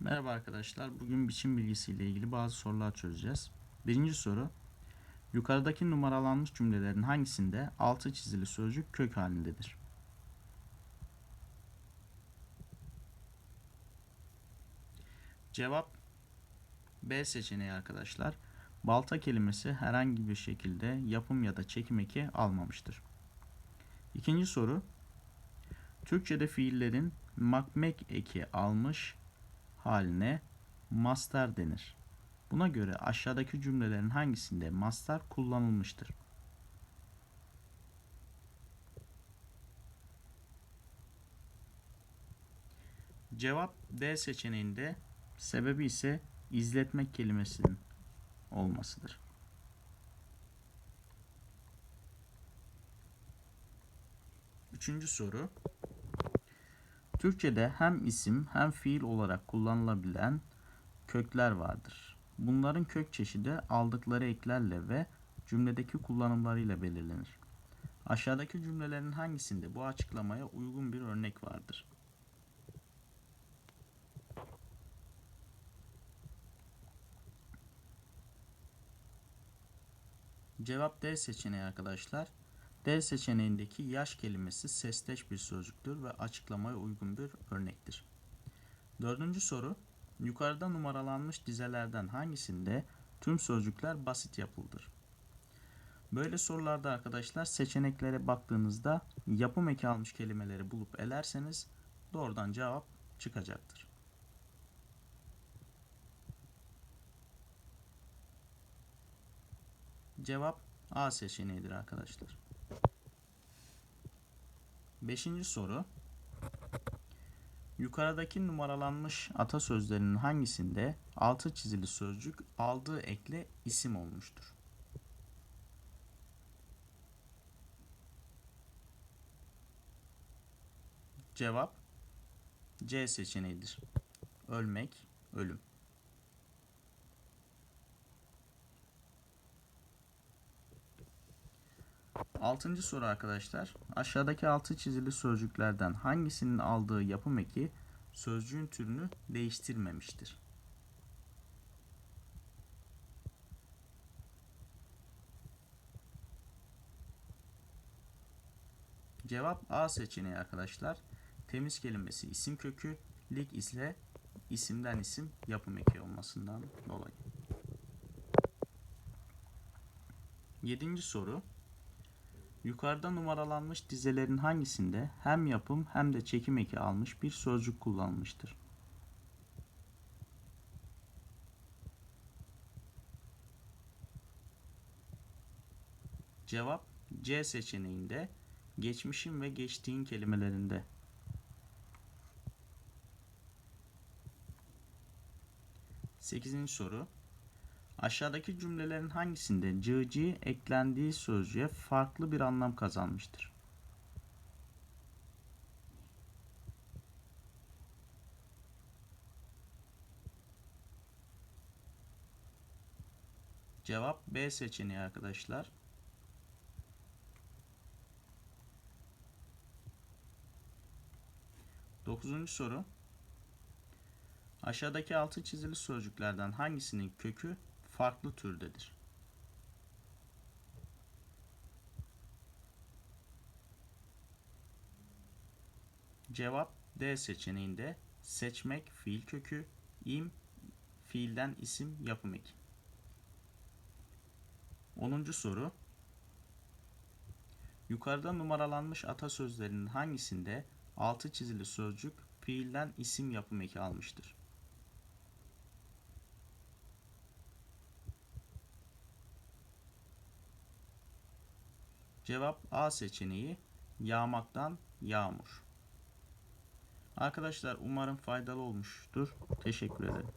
Merhaba arkadaşlar. Bugün biçim bilgisiyle ilgili bazı sorular çözeceğiz. Birinci soru. Yukarıdaki numaralanmış cümlelerin hangisinde altı çizili sözcük kök halindedir? Cevap B seçeneği arkadaşlar. Balta kelimesi herhangi bir şekilde yapım ya da çekim eki almamıştır. İkinci soru. Türkçe'de fiillerin makmek eki almış haline master denir. Buna göre aşağıdaki cümlelerin hangisinde master kullanılmıştır? Cevap D seçeneğinde sebebi ise izletmek kelimesinin olmasıdır. Üçüncü soru. Türkçe'de hem isim hem fiil olarak kullanılabilen kökler vardır. Bunların kök çeşidi aldıkları eklerle ve cümledeki kullanımlarıyla belirlenir. Aşağıdaki cümlelerin hangisinde bu açıklamaya uygun bir örnek vardır? Cevap D seçeneği arkadaşlar. D seçeneğindeki yaş kelimesi sesteş bir sözcüktür ve açıklamaya uygun bir örnektir. Dördüncü soru. Yukarıda numaralanmış dizelerden hangisinde tüm sözcükler basit yapıldır? Böyle sorularda arkadaşlar seçeneklere baktığınızda yapım eki almış kelimeleri bulup elerseniz doğrudan cevap çıkacaktır. Cevap A seçeneğidir arkadaşlar. Beşinci soru. Yukarıdaki numaralanmış atasözlerinin hangisinde altı çizili sözcük aldığı ekle isim olmuştur? Cevap C seçeneğidir. Ölmek, ölüm. Altıncı soru arkadaşlar. Aşağıdaki altı çizili sözcüklerden hangisinin aldığı yapım eki sözcüğün türünü değiştirmemiştir? Cevap A seçeneği arkadaşlar. Temiz kelimesi isim kökü, lik ise isimden isim yapım eki olmasından dolayı. Yedinci soru. Yukarıda numaralanmış dizelerin hangisinde hem yapım hem de çekim eki almış bir sözcük kullanılmıştır? Cevap C seçeneğinde geçmişin ve geçtiğin kelimelerinde. Sekizinci soru. Aşağıdaki cümlelerin hangisinde cığcı eklendiği sözcüğe farklı bir anlam kazanmıştır? Cevap B seçeneği arkadaşlar. Dokuzuncu soru. Aşağıdaki altı çizili sözcüklerden hangisinin kökü farklı türdedir. Cevap D seçeneğinde seçmek fiil kökü, im fiilden isim yapım eki. 10. soru. Yukarıda numaralanmış atasözlerinin hangisinde altı çizili sözcük fiilden isim yapım eki almıştır? Cevap A seçeneği yağmaktan yağmur. Arkadaşlar umarım faydalı olmuştur. Teşekkür ederim.